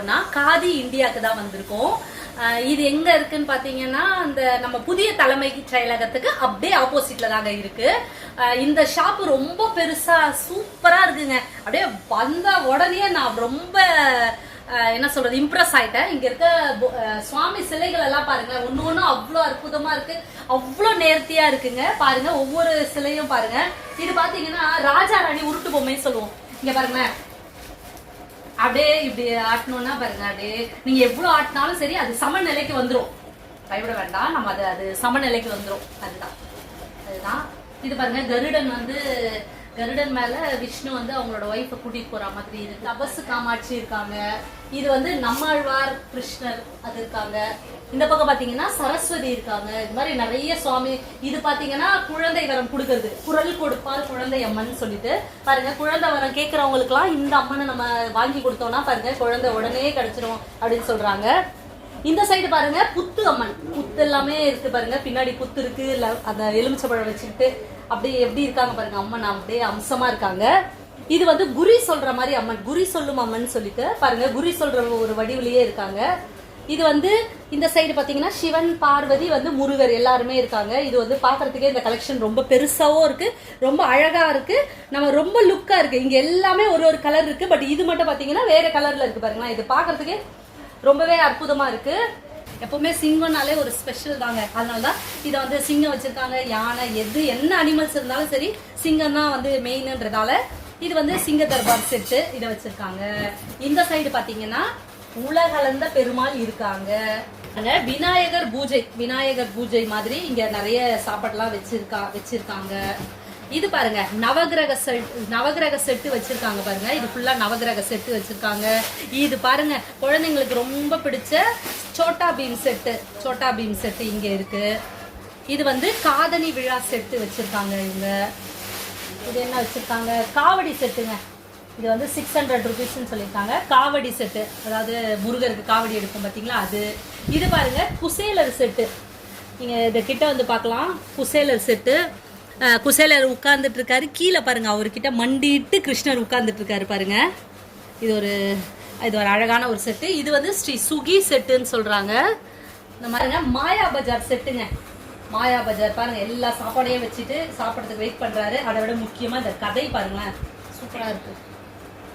வந்திருக்கோம்னா காதி இந்தியாவுக்கு தான் வந்திருக்கோம். இது எங்க இருக்குன்னு பாத்தீங்கன்னா அந்த நம்ம புதிய தலைமை செயலகத்துக்கு அப்படியே ஆப்போசிட்ல தாங்க இருக்கு. இந்த ஷாப் ரொம்ப பெருசா சூப்பரா இருக்குங்க. அப்படியே வந்த உடனே நான் ரொம்ப என்ன சொல்றது இம்ப்ரெஸ் ஆயிட்டேன். இங்க இருக்க சுவாமி சிலைகள் எல்லாம் பாருங்க. ஒன்னு ஒன்னும் அவ்வளோ அற்புதமா இருக்கு. அவ்வளோ நேர்த்தியா இருக்குங்க. பாருங்க ஒவ்வொரு சிலையும் பாருங்க. இது பாத்தீங்கன்னா ராஜா ராணி உருட்டு பொம்மைன்னு சொல்லுவோம். இங்க பாருங்களேன். அப்படியே இப்படி ஆட்டணும்னா பாருங்க அப்படியே நீங்க எவ்வளவு ஆட்டினாலும் சரி அது சமநிலைக்கு வந்துடும் பயப்பட வேண்டாம் நம்ம அது அது சமநிலைக்கு வந்துடும் அதுதான். அதுதான். இது பாருங்க கருடன் வந்து கருடன் மேல விஷ்ணு வந்து அவங்களோட ஒய்ஃபை கூட்டிட்டு போற மாதிரி இருக்கு. தபசு காமாட்சி இருக்காங்க. இது வந்து நம்மாழ்வார் கிருஷ்ணர் அது இருக்காங்க. இந்த பக்கம் பாத்தீங்கன்னா சரஸ்வதி இருக்காங்க. இது மாதிரி நிறைய சுவாமி இது பாத்தீங்கன்னா குழந்தை வரம் கொடுக்கறது. குரல் கொடுப்பால் குழந்தை அம்மன் சொல்லிட்டு. பாருங்க குழந்தை வரம் கேட்கறவங்களுக்குலாம் இந்த அம்மனை நம்ம வாங்கி கொடுத்தோம்னா பாருங்க குழந்தை உடனே கிடைச்சிரும் அப்படின்னு சொல்றாங்க. இந்த சைடு பாருங்க புத்து அம்மன். புத்து எல்லாமே இருக்கு பாருங்க. பின்னாடி புத்து இருக்கு. இல்ல அந்த எலுமிச்சப்பழம் வச்சுக்கிட்டு அப்படியே எப்படி இருக்காங்க பாருங்க அம்மன் அப்படியே அம்சமா இருக்காங்க. இது வந்து குரி சொல்ற மாதிரி அம்மன். குரி சொல்லும் அம்மன் சொல்லிட்டு பாருங்க குரி சொல்ற ஒரு வடிவிலேயே இருக்காங்க. இது வந்து இந்த சைடு பார்த்தீங்கன்னா சிவன் பார்வதி வந்து முருகர் எல்லாருமே இருக்காங்க. இது வந்து பார்க்கறதுக்கே இந்த கலெக்ஷன் ரொம்ப பெருசாகவும் இருக்குது ரொம்ப அழகாக இருக்குது நம்ம ரொம்ப லுக்காக இருக்குது இங்கே எல்லாமே ஒரு ஒரு கலர் இருக்குது பட் இது மட்டும் பார்த்தீங்கன்னா வேறு கலரில் இருக்குது பாருங்களா இது பார்க்குறதுக்கே ரொம்பவே அற்புதமாக இருக்குது எப்பவுமே சிங்கம்னாலே ஒரு ஸ்பெஷல் தாங்க. அதனால தான் இதை வந்து சிங்கம் வச்சிருக்காங்க. யானை எது என்ன அனிமல்ஸ் இருந்தாலும் சரி சிங்கம் தான் வந்து மெயின்ன்றதால இது வந்து சிங்க தர்பார் செட்டு இதை வச்சிருக்காங்க. இந்த சைடு பார்த்தீங்கன்னா உலகளந்த பெருமாள் இருக்காங்க. விநாயகர் பூஜை விநாயகர் பூஜை மாதிரி இங்க நிறைய சாப்பாடுலாம் வச்சிருக்கா வச்சிருக்காங்க. இது பாருங்க நவகிரக செட் நவகிரக செட்டு வச்சிருக்காங்க பாருங்க. இது ஃபுல்லா நவகிரக செட்டு வச்சிருக்காங்க. இது பாருங்க குழந்தைங்களுக்கு ரொம்ப பிடிச்ச சோட்டா பீம் செட்டு சோட்டா பீம் செட்டு இங்க இருக்கு. இது வந்து காதணி விழா செட்டு வச்சிருக்காங்க இவங்க. இது என்ன வச்சிருக்காங்க? காவடி செட்டுங்க. இது வந்து சிக்ஸ் ஹண்ட்ரட் ருபீஸ்ன்னு சொல்லியிருக்காங்க. காவடி செட்டு அதாவது முருகருக்கு காவடி எடுக்கும் பார்த்தீங்களா? அது. இது பாருங்க குசேலர் செட்டு நீங்கள் இது கிட்ட வந்து பார்க்கலாம். குசேலர் செட்டு குசேலர் உட்கார்ந்துட்டு இருக்காரு கீழே பாருங்க அவர்கிட்ட மண்டிட்டு கிருஷ்ணர் உட்கார்ந்துட்டு இருக்காரு பாருங்க. இது ஒரு இது ஒரு அழகான ஒரு செட்டு இது வந்து ஸ்ரீ சுகி செட்டுன்னு சொல்கிறாங்க இந்த மாதிரிங்க மாயா பஜார் செட்டுங்க மாயா பஜார் பாருங்கள் எல்லா சாப்பாடையும் வச்சுட்டு சாப்பிட்றதுக்கு வெயிட் பண்ணுறாரு அதை விட முக்கியமாக இந்த கதை பாருங்களேன். சூப்பராக இருக்குது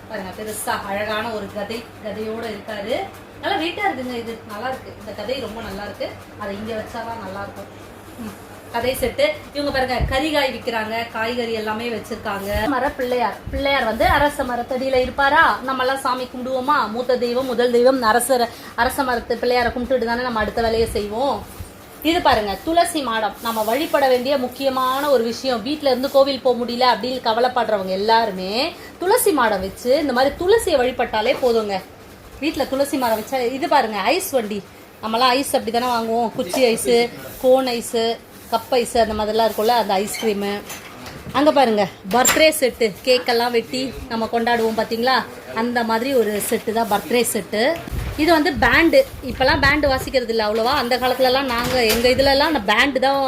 பாருங்க பெருசா அழகான ஒரு கதை கதையோட இருக்காரு. நல்லா வெயிட்டா இருக்குங்க இது. நல்லா இருக்கு. இந்த கதை ரொம்ப நல்லா இருக்கு. அதை இங்க வச்சாதான் நல்லா இருக்கும். ம். கதை செட்டு இவங்க பாருங்க கறிகாய் விற்கிறாங்க காய்கறி எல்லாமே வச்சிருக்காங்க. மர பிள்ளையார். பிள்ளையார் வந்து அரச மரத்தடியில இருப்பாரா? நம்ம எல்லாம் சாமி கும்பிடுவோமா? மூத்த தெய்வம் முதல் தெய்வம் அரச அரச மரத்து பிள்ளையாரை கும்பிட்டுட்டு தானே நம்ம அடுத்த வேலையை செய்வோம்? இது பாருங்க துளசி மாடம். நம்ம வழிபட வேண்டிய முக்கியமான ஒரு விஷயம். வீட்டில இருந்து கோவில் போக முடியல அப்படின்னு கவலைப்படுறவங்க எல்லாருமே துளசி மாடம் வச்சு இந்த மாதிரி துளசியை வழிபட்டாலே போதுங்க. வீட்டில் துளசி மரம் வச்சா இது பாருங்க ஐஸ் வண்டி. நம்மளாம் ஐஸ் அப்படி தானே வாங்குவோம். குச்சி ice cone ice cup ice அந்த மாதிரிலாம் இருக்கும்ல அந்த ஐஸ்கிரீமு அங்கே பாருங்க பர்த்டே செட்டு கேக்கெல்லாம் வெட்டி நம்ம கொண்டாடுவோம் பார்த்தீங்களா அந்த மாதிரி ஒரு செட்டு தான் பர்த்டே செட்டு இது வந்து பேண்டு இப்போலாம் பேண்டு வாசிக்கிறது இல்லை அவ்வளோவா. அந்த காலத்துலலாம் நாங்கள் எங்கள் இதுலலாம் அந்த பேண்டு தான்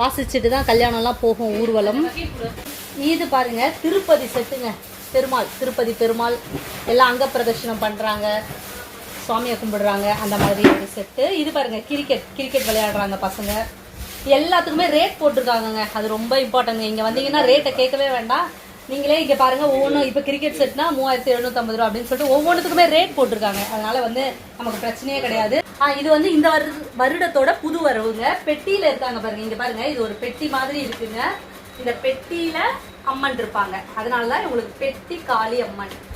வாசிச்சுட்டு தான் கல்யாணம்லாம் போகும் ஊர்வலம். இது பாருங்க திருப்பதி செட்டுங்க. பெருமாள் திருப்பதி பெருமாள். எல்லாம் அங்க பிரதர்ஷனம் பண்ணுறாங்க சுவாமியை கும்பிடுறாங்க. அந்த மாதிரி ஒரு செட்டு. இது பாருங்க கிரிக்கெட் கிரிக்கெட் விளையாடுறாங்க பசங்க. எல்லாத்துக்குமே ரேட் போட்டிருக்காங்கங்க. அது ரொம்ப இம்பார்ட்டன்ங்க இங்கே வந்தீங்கன்னா ரேட்டை கேட்கவே வேண்டாம். நீங்களே இங்க பாருங்க ஒவ்வொன்றும் இப்போ கிரிக்கெட் செட்னா மூவாயிரத்தி எழுநூத்தம்பது ரூபா அப்படின்னு சொல்லிட்டு ஒவ்வொன்றுத்துக்குமே ரேட் போட்டிருக்காங்க. அதனால வந்து நமக்கு பிரச்சனையே கிடையாது. ஆ, இது வந்து இந்த வரு- வருடத்தோட புது வரவுங்க. பெட்டியில இருக்காங்க பாருங்க இங்க பாருங்க. இது ஒரு பெட்டி மாதிரி இருக்குங்க. இந்த பெட்டியில அம்மன் இருப்பாங்க. அதனாலதான் உங்களுக்கு பெட்டி காளி அம்மன்.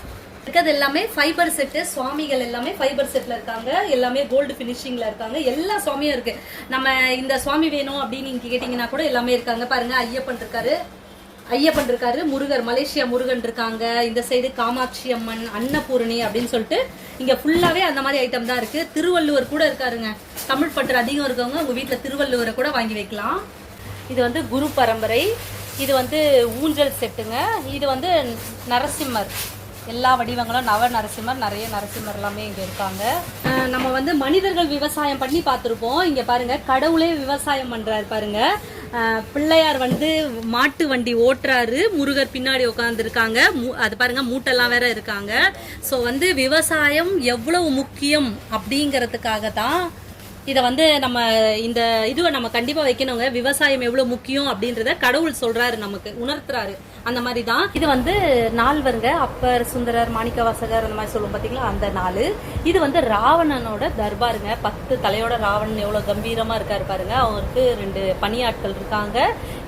இருக்கிறது எல்லாமே ஃபைபர் செட்டு சுவாமிகள் எல்லாமே ஃபைபர் செட்ல இருக்காங்க. எல்லாமே கோல்டு ஃபினிஷிங்கில் இருக்காங்க. எல்லா சுவாமியும் இருக்கு. நம்ம இந்த சுவாமி வேணும் அப்படின்னு நீங்க கேட்டீங்கன்னா கூட எல்லாமே இருக்காங்க. பாருங்க ஐயப்பன் இருக்காரு. ஐயப்பன் இருக்காரு முருகர் மலேசியா முருகன் இருக்காங்க இந்த சைடு காமாட்சி அம்மன் அன்னபூரணி அப்படின்னு சொல்லிட்டு இங்க ஃபுல்லாவே அந்த மாதிரி ஐட்டம் தான் இருக்கு. திருவள்ளுவர் கூட இருக்காருங்க. தமிழ் பற்று அதிகம் இருக்கவங்க உங்க வீட்டில் திருவள்ளுவரை கூட வாங்கி வைக்கலாம். இது வந்து குரு பரம்பரை. இது வந்து ஊஞ்சல் செட்டுங்க. இது வந்து நரசிம்மர். எல்லா வடிவங்களும் நவ நரசிம்மர் நிறைய நரசிம்மர் எல்லாமே இங்கே இருக்காங்க. நம்ம வந்து மனிதர்கள் விவசாயம் பண்ணி பார்த்துருப்போம். இங்கே பாருங்க கடவுளே விவசாயம் பண்ணுறாரு பாருங்க. பிள்ளையார் வந்து மாட்டு வண்டி ஓட்டுறாரு. முருகர் பின்னாடி உட்காந்துருக்காங்க அது பாருங்க மூட்டெல்லாம் வேற இருக்காங்க. ஸோ வந்து விவசாயம் எவ்வளவு முக்கியம் அப்படிங்கிறதுக்காக தான் இதை வந்து நம்ம இந்த இதுவை நம்ம கண்டிப்பா வைக்கணுங்க. விவசாயம் எவ்வளவு முக்கியம் அப்படின்றத கடவுள் சொல்றாரு நமக்கு. உணர்த்துறாரு. அந்த மாதிரி தான் இது வந்து நால்வருங்க. அப்பர் சுந்தரர் மாணிக்கவாசகர் அந்த மாதிரி சொல்லுவோம் பாத்தீங்களா? அந்த நாள் இது வந்து ராவணனோட தர்பாருங்க. பத்து தலையோட ராவணன் எவ்வளவு கம்பீரமா இருக்காரு பாருங்க. அவருக்கு ரெண்டு பணியாட்கள் இருக்காங்க.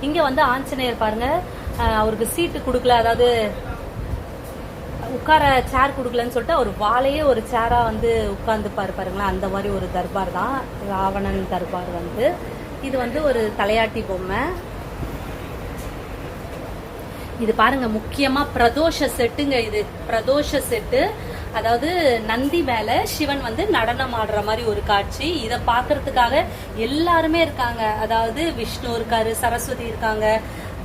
இங்க வந்து ஆஞ்சநேயர் பாருங்க. அவருக்கு சீட்டு கொடுக்கல. அதாவது உட்கார சேர் கொடுக்கலன்னு சொல்லிட்டு அவர் வாழையே ஒரு சேரா வந்து உட்கார்ந்து பாருங்களேன். அந்த மாதிரி ஒரு தர்பார் தான் ராவணன் தர்பார் வந்து. இது வந்து ஒரு தலையாட்டி பொம்மை. இது பாருங்க முக்கியமா பிரதோஷ செட்டுங்க இது. பிரதோஷ செட்டு. அதாவது நந்தி மேல சிவன் வந்து நடனம் ஆடுற மாதிரி ஒரு காட்சி. இதை பாக்குறதுக்காக எல்லாருமே இருக்காங்க. அதாவது விஷ்ணு இருக்காரு சரஸ்வதி இருக்காங்க.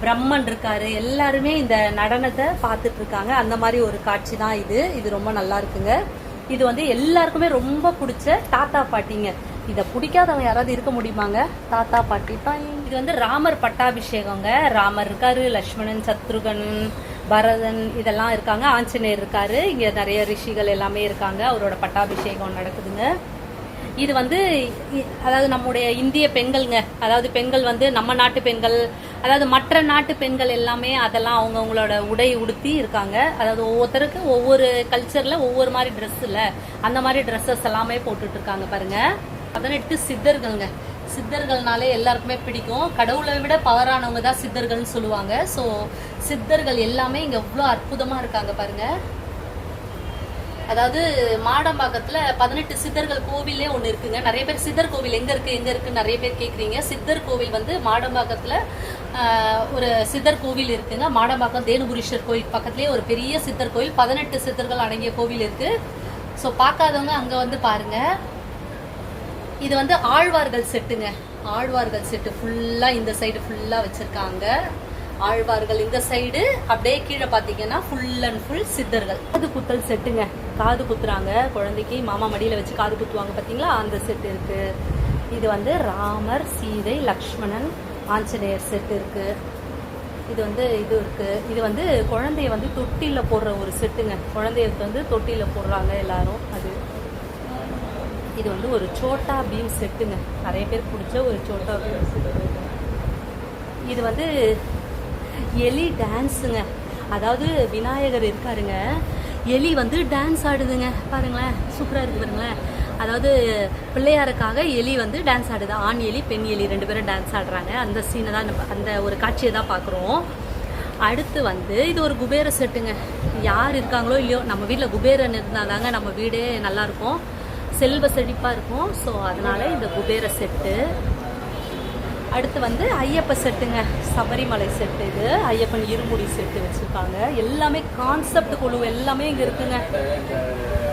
பிரம்மன் இருக்காரு. எல்லாருமே இந்த நடனத்தை பார்த்துட்டு இருக்காங்க அந்த மாதிரி ஒரு காட்சி தான் இது. இது ரொம்ப நல்லா இருக்குங்க. இது வந்து எல்லாருக்குமே ரொம்ப பிடிச்ச தாத்தா பாட்டிங்க. இதை பிடிக்காதவங்க யாராவது இருக்க முடியுமாங்க? தாத்தா பாட்டி தான் இது வந்து ராமர் பட்டாபிஷேகங்க. ராமர் இருக்காரு லக்ஷ்மணன் சத்ருகன் பரதன் இதெல்லாம் இருக்காங்க. ஆஞ்சநேயர் இருக்காரு. இங்க நிறைய ரிஷிகள் எல்லாமே இருக்காங்க. அவரோட பட்டாபிஷேகம் நடக்குதுங்க. இது வந்து இ- அதாவது நம்முடைய இந்திய பெண்கள்ங்க அதாவது பெண்கள் வந்து நம்ம நாட்டு பெண்கள் அதாவது மற்ற நாட்டு பெண்கள் எல்லாமே அதெல்லாம் அவங்கவுங்களோட உடை உடுத்தி இருக்காங்க. அதாவது ஒவ்வொருத்தருக்கு ஒவ்வொரு கல்ச்சரில் ஒவ்வொரு மாதிரி ட்ரெஸ் இல்லை அந்த மாதிரி ட்ரெஸ்ஸஸ் எல்லாமே போட்டுட்டு இருக்காங்க பாருங்க. பதினெட்டு சித்தர்கள்ங்க. சித்தர்கள்னாலே எல்லாருக்குமே பிடிக்கும். கடவுளை விட பவரானவங்க தான் சித்தர்கள்னு சொல்லுவாங்க. ஸோ சித்தர்கள் எல்லாமே இங்கே எவ்வளோ அற்புதமாக இருக்காங்க பாருங்கள் அதாவது மாடம்பாக்கத்துல பதினெட்டு சித்தர்கள் கோவிலே ஒண்ணு இருக்குங்க. நிறைய பேர் சித்தர் கோவில் எங்க இருக்கு எங்க இருக்கு நிறைய பேர் கேக்குறீங்க. சித்தர் கோவில் வந்து மாடம்பாக்கத்துல ஒரு சித்தர் கோவில் இருக்குங்க. மாடம்பாக்கம் தேனுபுரீஸ்வர் கோவில் பக்கத்துலேயே ஒரு பெரிய சித்தர் கோவில் பதினெட்டு சித்தர்கள் அடங்கிய கோவில் இருக்கு. ஸோ பார்க்காதவங்க அங்க வந்து பாருங்க. இது வந்து ஆழ்வார்கள் செட்டுங்க. ஆழ்வார்கள் செட்டு ஃபுல்லா இந்த சைடு ஃபுல்லா வச்சிருக்காங்க. ஆழ்வார்கள் இந்த சைடு அப்படியே கீழே பாத்தீங்கன்னா ஃபுல் அண்ட் ஃபுல் சித்தர்கள். காது குத்தல் செட்டுங்க காது குத்துறாங்க. குழந்தைக்கு மாமா மடியில வச்சு காது குத்துவாங்க பாத்தீங்களா அந்த செட் இருக்கு. இது வந்து ராமர் சீதை லக்ஷ்மணன் ஆஞ்சநேயர் செட் இருக்கு. இது வந்து இது இருக்கு. இது வந்து குழந்தைய வந்து தொட்டில போடுற ஒரு செட்டுங்க குழந்தைய வந்து தொட்டில போடுறாங்க எல்லாரும் அது. இது வந்து ஒரு சோட்டா பீம் செட்டுங்க நிறைய பேர் பிடிச்ச ஒரு சோட்டா பீம். செட்டு இது வந்து எலி டான்ஸுங்க அதாவது விநாயகர் இருக்காருங்க. எலி வந்து டான்ஸ் ஆடுதுங்க. பாருங்களேன் சூப்பராக இருக்கு பாருங்களேன். அதாவது பிள்ளையாருக்காக எலி வந்து டான்ஸ் ஆடுது. ஆண் எலி பெண் எலி ரெண்டு பேரும் டான்ஸ் ஆடுறாங்க. அந்த சீனை தான் நம்ம- அந்த ஒரு காட்சியை தான் பார்க்குறோம். அடுத்து வந்து இது ஒரு குபேர செட்டுங்க. யார் இருக்காங்களோ இல்லையோ நம்ம வீட்டில் குபேரன் இருந்தால் தாங்க நம்ம வீடே நல்லா இருக்கும் செல்வ செழிப்பாக இருக்கும். ஸோ அதனால இந்த குபேர செட்டு. அடுத்து வந்து ஐயப்ப செட்டுங்க. சபரிமலை செட்டு இது. ஐயப்பன் இருமுடி செட்டு வச்சுருக்காங்க. எல்லாமே கான்செப்ட் குழு எல்லாமே இங்கே இருக்குங்க.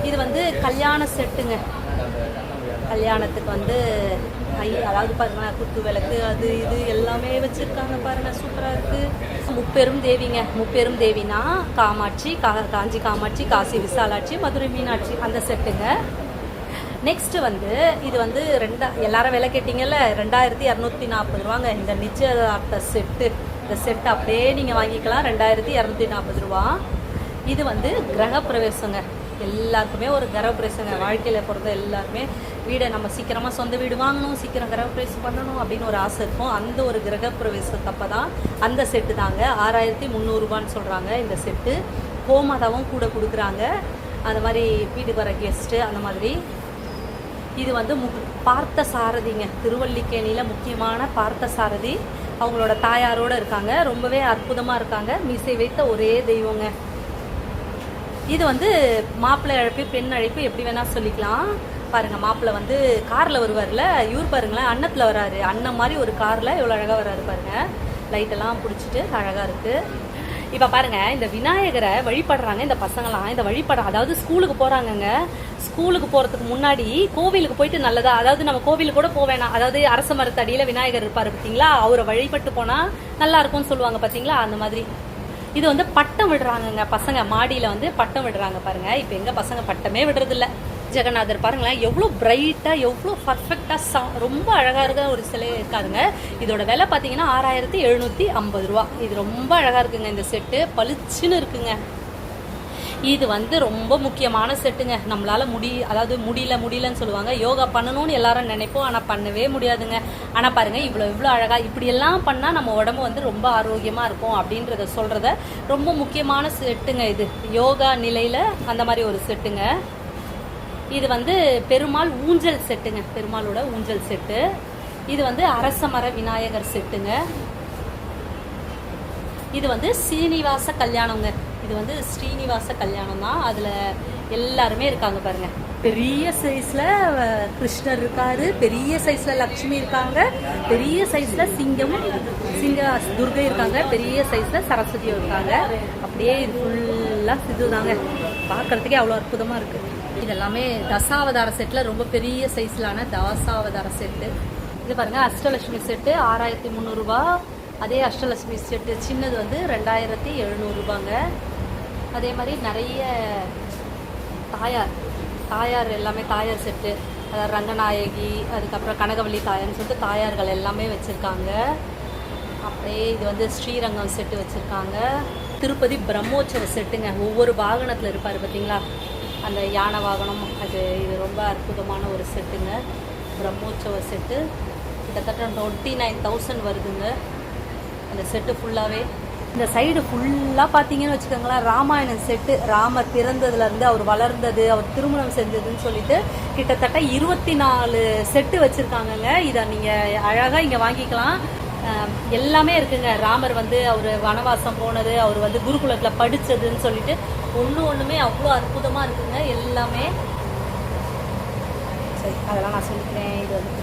இது வந்து கல்யாண செட்டுங்க. கல்யாணத்துக்கு வந்து ஐ அதாவது பாருங்க குத்து விளக்கு அது இது எல்லாமே வச்சுருக்காங்க பாருங்க. சூப்பராக இருக்குது முப்பெரும் தேவிங்க. முப்பெரும் தேவினா காமாட்சி கா காஞ்சி காமாட்சி காசி விசாலாட்சி மதுரை மீனாட்சி அந்த செட்டுங்க. நெக்ஸ்ட் வந்து இது வந்து ரெண்டா எல்லாரும் விலை கேட்டீங்கல்ல ரெண்டாயிரத்தி இரநூத்தி நாற்பது ரூபாங்க. இந்த நிச்சயதார்த்த செட்டு இந்த செட் அப்படியே நீங்க வாங்கிக்கலாம். ரெண்டாயிரத்தி இரநூத்தி நாற்பது ரூபா. இது வந்து கிரகப்பிரவேசங்க. எல்லாருக்குமே ஒரு கிரகப்பிரவேசங்க. வாழ்க்கையில் பிறந்த எல்லாருமே வீடை நம்ம சீக்கிரமாக சொந்த வீடு வாங்கணும் சீக்கிரம் கிரகப்பிரவேசம் பண்ணணும் அப்படின்னு ஒரு ஆசை இருக்கும். அந்த ஒரு கிரகப்பிரவேசத்தப்போ தான் அந்த செட்டு தாங்க. ஆறாயிரத்தி முந்நூறுபான்னு சொல்கிறாங்க இந்த செட்டு கோமாதாவும் கூட கொடுக்குறாங்க. அந்த மாதிரி வீட்டுக்கு வர கெஸ்ட்டு அந்த மாதிரி இது வந்து மு- பார்த்த சாரதிங்க திருவல்லிக்கேணியில் முக்கியமான பார்த்த சாரதி அவங்களோட தாயாரோட இருக்காங்க. ரொம்பவே அற்புதமாக இருக்காங்க. மீசை வைத்த ஒரே தெய்வங்க. இது வந்து மாப்பிள்ளை அழைப்பு பெண் அழைப்பு எப்படி வேணால் சொல்லிக்கலாம். பாருங்கள் மாப்பிள்ளை வந்து காரில் வருவார்ல. இவர் பாருங்களேன் அன்னத்தில் வராரு. அன்னம் மாதிரி ஒரு காரில் இவ்வளோ அழகாக வராரு பாருங்கள் லைட்டெல்லாம் பிடிச்சிட்டு அழகாக இருக்குது இப்போ பாருங்க இந்த விநாயகரை வழிபடுறாங்க இந்த பசங்களாம் இந்த வழிபட அதாவது ஸ்கூலுக்கு போறாங்கங்க. ஸ்கூலுக்கு போறதுக்கு முன்னாடி கோவிலுக்கு போயிட்டு நல்லதா அதாவது நம்ம கோவிலுக்கு கூட போவேணாம் அதாவது அரச மரத்தடியில விநாயகர் இருப்பாரு பார்த்தீங்களா? அவரை வழிபட்டு போனா நல்லா இருக்கும்னு சொல்லுவாங்க பார்த்தீங்களா? அந்த மாதிரி. இது வந்து பட்டம் விடுறாங்கங்க பசங்க. மாடியில வந்து பட்டம் விடுறாங்க பாருங்க. இப்போ எங்க பசங்க பட்டமே விடுறதில்ல. ஜெகநாதர். பாருங்களேன் எவ்வளோ பிரைட்டாக எவ்வளோ பர்ஃபெக்டாக சா ரொம்ப அழகாக இருக்க ஒரு சிலை இருக்காதுங்க. இதோட விலை பார்த்தீங்கன்னா ஆறாயிரத்தி எழுநூற்றி ஐம்பது ரூபா. இது ரொம்ப அழகாக இருக்குங்க இந்த செட்டு பளிச்சுன்னு இருக்குங்க. இது வந்து ரொம்ப முக்கியமான செட்டுங்க நம்மளால் முடி அதாவது முடியல முடியலன்னு சொல்லுவாங்க. யோகா பண்ணணும்னு எல்லாரும் நினைப்போம் ஆனால் பண்ணவே முடியாதுங்க. ஆனால் பாருங்க இவ்வளோ இவ்வளோ அழகாக இப்படியெல்லாம் பண்ணால் நம்ம உடம்பு வந்து ரொம்ப ஆரோக்கியமாக இருக்கும் அப்படின்றத சொல்கிறத ரொம்ப முக்கியமான செட்டுங்க இது. யோகா நிலையில் அந்த மாதிரி ஒரு செட்டுங்க இது வந்து பெருமாள் ஊஞ்சல் செட்டுங்க. பெருமாளோட ஊஞ்சல் செட்டு. இது வந்து அரச மர விநாயகர் செட்டுங்க. இது வந்து ஸ்ரீனிவாச கல்யாணங்க. இது வந்து ஸ்ரீனிவாச கல்யாணம் தான் அதில் எல்லாருமே இருக்காங்க பாருங்க. பெரிய சைஸ்ல கிருஷ்ணர் இருக்காரு. பெரிய சைஸ்ல லக்ஷ்மி இருக்காங்க. பெரிய சைஸ்ல சிங்கம் சிங்க துர்கை இருக்காங்க. பெரிய சைஸ்ல சரஸ்வதியும் இருக்காங்க. அப்படியே இது ஃபுல்லா இதுதாங்க. பார்க்கறதுக்கே அவ்வளோ அற்புதமாக இருக்குது இது எல்லாமே தசாவதார செட்டில் ரொம்ப பெரிய சைஸ்லான தசாவதார செட்டு. இது பாருங்கள் அஷ்டலட்சுமி செட்டு ஆறாயிரத்தி முந்நூறுரூவா அதே அஷ்டலட்சுமி செட்டு சின்னது வந்து ரெண்டாயிரத்தி எழுநூறுபாங்க அதே மாதிரி நிறைய தாயார் தாயார் எல்லாமே தாயார் செட்டு. அதாவது ரங்கநாயகி அதுக்கப்புறம் கனகவல்லி தாயார்னு சொல்லிட்டு தாயார்கள் எல்லாமே வச்சுருக்காங்க. அப்படியே இது வந்து ஸ்ரீரங்கம் செட்டு வச்சுருக்காங்க. திருப்பதி பிரம்மோற்சவ செட்டுங்க. ஒவ்வொரு வாகனத்தில் இருப்பார் பார்த்தீங்களா அந்த யானை வாகனம் அது இது ரொம்ப அற்புதமான ஒரு செட்டுங்க. பிரம்மோற்சவ செட்டு. கிட்டத்தட்ட டுவெண்ட்டி நைன் தௌசண்ட் வருதுங்க. அந்த செட்டு ஃபுல்லாகவே இந்த சைடு ஃபுல்லாக பார்த்தீங்கன்னு வச்சுக்கோங்களேன் ராமாயணம் செட்டு ராமர் பிறந்ததுலேருந்து அவர் வளர்ந்தது அவர் திருமணம் செஞ்சதுன்னு சொல்லிட்டு கிட்டத்தட்ட இருபத்தி நாலு செட்டு வச்சுருக்காங்கங்க. இதை நீங்கள் அழகாக இங்கே வாங்கிக்கலாம். எல்லாமே இருக்குங்க. ராமர் வந்து அவர் வனவாசம் போனது அவர் வந்து குருகுலத்தில் படித்ததுன்னு சொல்லிட்டு ஒன்று ஒன்றுமே அவ்வளோ அற்புதமாக இருக்குங்க. எல்லாமே சரி அதெல்லாம் நான் சொல்லிக்கிறேன். இது வந்து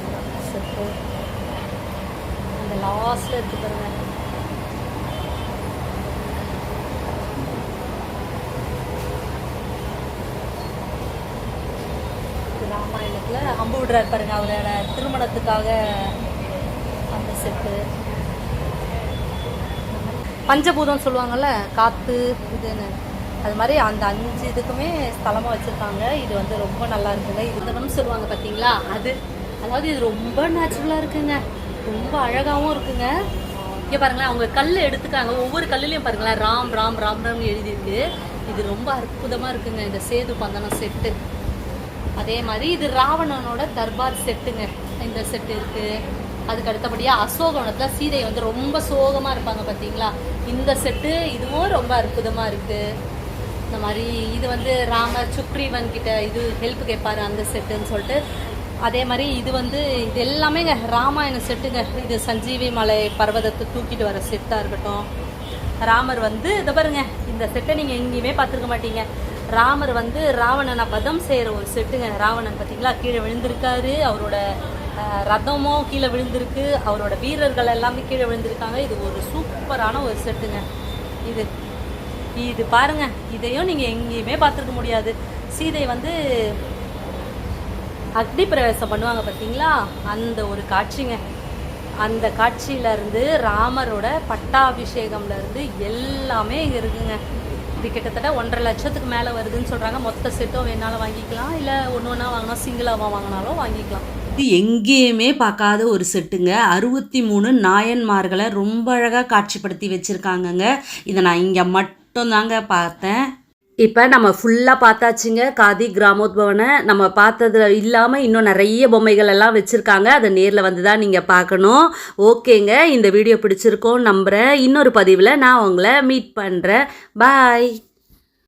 செப்பு அந்த லாஸ்ட்டில் இருக்கு பாருங்க. ராமாயணத்தில் அம்பு விடுறாரு பாருங்க. அவரோட திருமணத்துக்காக காற்று பஞ்சபூதம் சொல்லுவாங்கல்ல காற்று இதுன்னு. அது மாதிரி அந்த அஞ்சு இதுக்குமே ஸ்தலமாக வச்சுருக்காங்க. இது வந்து ரொம்ப நல்லா இருக்குங்க. இதுன்னு சொல்லுவாங்க பார்த்தீங்களா அது அதாவது இது ரொம்ப நேச்சுரலாக இருக்குங்க. ரொம்ப அழகாகவும் இருக்குங்க. இங்கே பாருங்களேன் அவங்க கல் எடுத்துக்காங்க. ஒவ்வொரு கல்லுலேயும் பாருங்களேன் ராம் ராம் ராம் ராம்னு எழுதியிருக்கு. இது ரொம்ப அற்புதமாக இருக்குங்க. இந்த சேது பந்தனம் செட்டு. அதே மாதிரி இது ராவணனோட தர்பார் செட்டுங்க. இந்த செட்டு இருக்குது அதுக்கு அடுத்தபடியாக அசோகவனத்தில் சீதை வந்து ரொம்ப சோகமாக இருப்பாங்க பார்த்தீங்களா இந்த செட்டு இதுவும் ரொம்ப அற்புதமாக இருக்குது இந்த மாதிரி இது வந்து ராமர் சுக்ரீவன் கிட்ட இது ஹெல்ப் கேட்பாரு அந்த செட்டுன்னு சொல்லிட்டு. அதே மாதிரி இது வந்து இது எல்லாமேங்க ராமாயண செட்டுங்க. இது சஞ்சீவி மலை பர்வதத்தை தூக்கிட்டு வர செட்டாக இருக்கட்டும். ராமர் வந்து இதை பாருங்க இந்த செட்டை நீங்கள் எங்கேயுமே பார்த்துருக்க மாட்டீங்க. ராமர் வந்து ராவணனை வதம் செய்கிற ஒரு செட்டுங்க. ராவணன் பார்த்தீங்களா கீழே விழுந்திருக்காரு. அவரோட ரதமும் கீழே விழுந்திருக்கு. அவரோட வீரர்கள் எல்லாமே கீழே விழுந்திருக்காங்க. இது ஒரு சூப்பரான ஒரு செட்டுங்க. இது இது பாருங்க. இதையும் நீங்கள் எங்கேயுமே பார்த்துருக்க முடியாது. சீதை வந்து அக்னி பிரவேசம் பண்ணுவாங்க பார்த்தீங்களா? அந்த ஒரு காட்சிங்க. அந்த காட்சியிலருந்து ராமரோட பட்டாபிஷேகம்லேருந்து எல்லாமே இங்கே இருக்குங்க. இது கிட்டத்தட்ட ஒன்றரை லட்சத்துக்கு மேலே வருதுன்னு சொல்கிறாங்க மொத்த செட்டும் வேணாலும் வாங்கிக்கலாம். இல்லை ஒன்று ஒன்றா வாங்கினா சிங்கிளாக வாங்கினாலும் வாங்கிக்கலாம். இது எங்கேயுமே பார்க்காத ஒரு செட்டுங்க. அறுபத்தி மூணு நாயன்மார்களை ரொம்ப அழகாக காட்சிப்படுத்தி வச்சுருக்காங்கங்க. இதை நான் இங்கே மட்டும்தாங்க பார்த்தேன். இப்போ நம்ம ஃபுல்லாக பார்த்தாச்சுங்க. காதி கிராமோத்பவனை நம்ம பார்த்ததில் இல்லாமல் இன்னும் நிறைய பொம்மைகள் எல்லாம் வச்சுருக்காங்க. அதை நேரில் வந்து தான் நீங்கள் பார்க்கணும். ஓகேங்க. இந்த வீடியோ பிடிச்சிருக்கோம் நம்புகிறேன் இன்னொரு பதிவில் நான் உங்களை மீட் பண்ணுறேன் பாய்